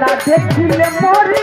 I la de Chile Morir.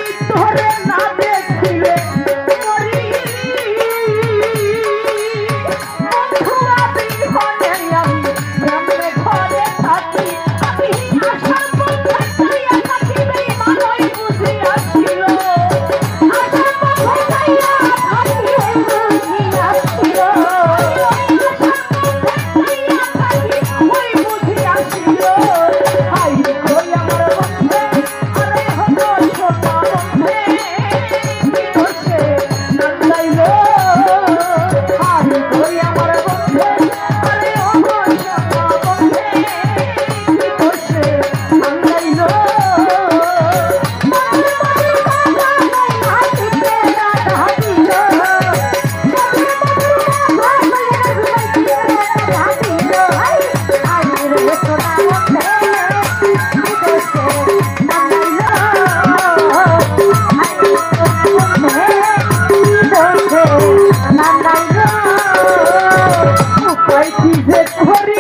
Hari